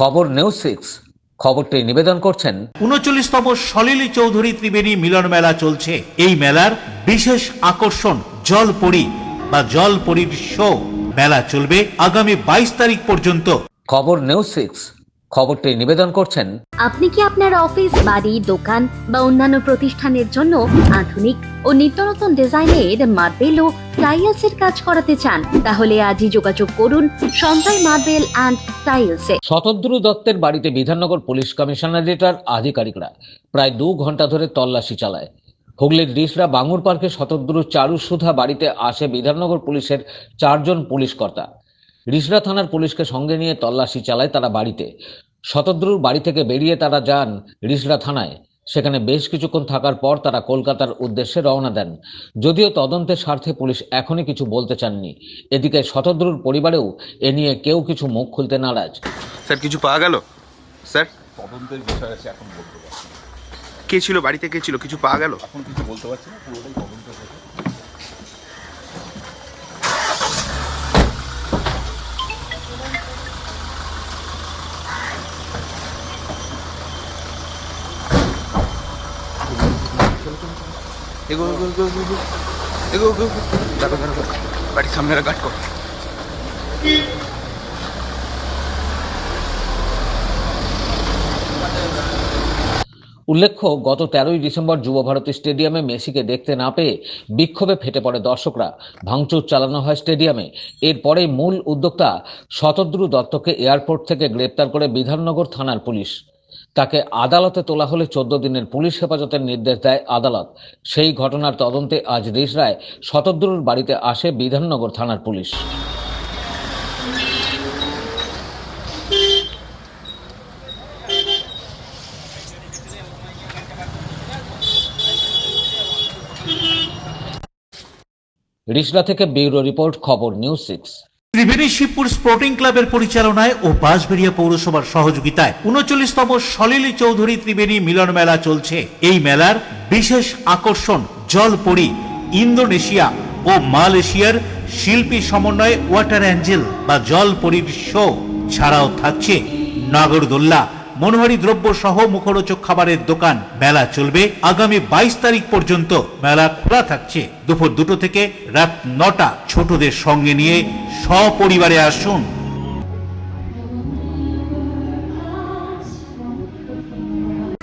খবর news six. খবরটি নিবেদন করছেন উনচল্লিশতম সলিলি চৌধুরী ত্রিবেণী মিলন মেলা চলছে। এই মেলার বিশেষ আকর্ষণ জলপরি বা জলপরির শো মেলা চলবে আগামী বাইশ তারিখ পর্যন্ত। খবর নিউজ সিক্স। খবরটি নিবেদন করছেন আপনি কি আপনার অফিস বাড়ি দোকান বা অন্যান্য প্রতিষ্ঠানের জন্য আধুনিক ও নিত্যনতুন ডিজাইনের মার্বেল ও টাইলস এর কাজ করাতে চান? তাহলে আজই যোগাযোগ করুন সঞ্জয় মার্বেল অ্যান্ড টাইলসে। শতদ্রু দত্তের বাড়িতে বিধাননগর পুলিশ কমিশনারেটার আধিকারিকরা প্রায় দু ঘণ্টা ধরে তল্লাশি চালায়। হুগলির রিসরা বাঙুর পার্কে শতদ্রু চারু সুধা বাড়িতে আসে বিধাননগর পুলিশের চারজন পুলিশ কর্তা। রিসরা থানার পুলিশকে সঙ্গে নিয়ে তল্লাশি চালায় তারা বাড়িতে। শতদ্রুর বাড়ি থেকে বেরিয়ে তারা যান রিসরা থানায়। সেখানে বেশ কিছুক্ষণ থাকার পর তারা কলকাতার উদ্দেশ্যে রওনা দেন। যদিও তদন্তের স্বার্থে পুলিশ এখনই কিছু বলতে চাননি। এদিকে শতদ্রুর পরিবারেও এ নিয়ে কেউ কিছু মুখ খুলতে নারাজ। স্যার কিছু পাওয়া গেল? স্যার? তদন্তের বিষয় আছে এখন বলতে পারছি কে ছিল? বাড়িতে কে ছিল? কিছু পাওয়া গেল? এখন কিছু বলতে পারছি না পুরোটাই তদন্তের সামনে গার্ড কর। উল্লেখ্য, গত তেরোই ডিসেম্বর যুব ভারতী স্টেডিয়ামে মেসিকে দেখতে না পেয়ে বিক্ষোভে ফেটে পড়ে দর্শকরা। ভাঙচুর চালানো হয় স্টেডিয়ামে। এরপরে মূল উদ্যোক্তা শতদ্রু দত্তকে এয়ারপোর্ট থেকে গ্রেপ্তার করে বিধাননগর থানার পুলিশ। তাকে আদালতে তোলা হলে চোদ্দ দিনের পুলিশ হেফাজতের নির্দেশ দেয় আদালত। সেই ঘটনার তদন্তে আজ রিসরায় শতদ্রুর বাড়িতে আসে বিধাননগর থানার পুলিশ। রিসরা থেকে ব্যুরো রিপোর্ট, খবর news six. Tribeni Shibpur sporting ক্লাবের পরিচালনায় ও বাঁশবেড়িয়া পৌরসভার সহযোগিতায় উনচল্লিশতম সলিলি চৌধুরী ত্রিবেণী মিলন মেলা চলছে। এই মেলার বিশেষ আকর্ষণ জলপরি, ইন্দোনেশিয়া ও মালয়েশিয়ার শিল্পী সমন্বয়ে ওয়াটার অ্যাঞ্জেল বা জলপরীর শো ছাড়াও থাকছে নাগরদোল্লা, মনোহারি দ্রব্য সহ মুখরোচক খাবারের দোকান। মেলা চলবে আগামী বাইশ তারিখ পর্যন্ত। মেলা খোলা থাকছে। দুপুর দুটো থেকে রাত নটা। ছোটদের সঙ্গে নিয়ে সপরিবারে আসুন।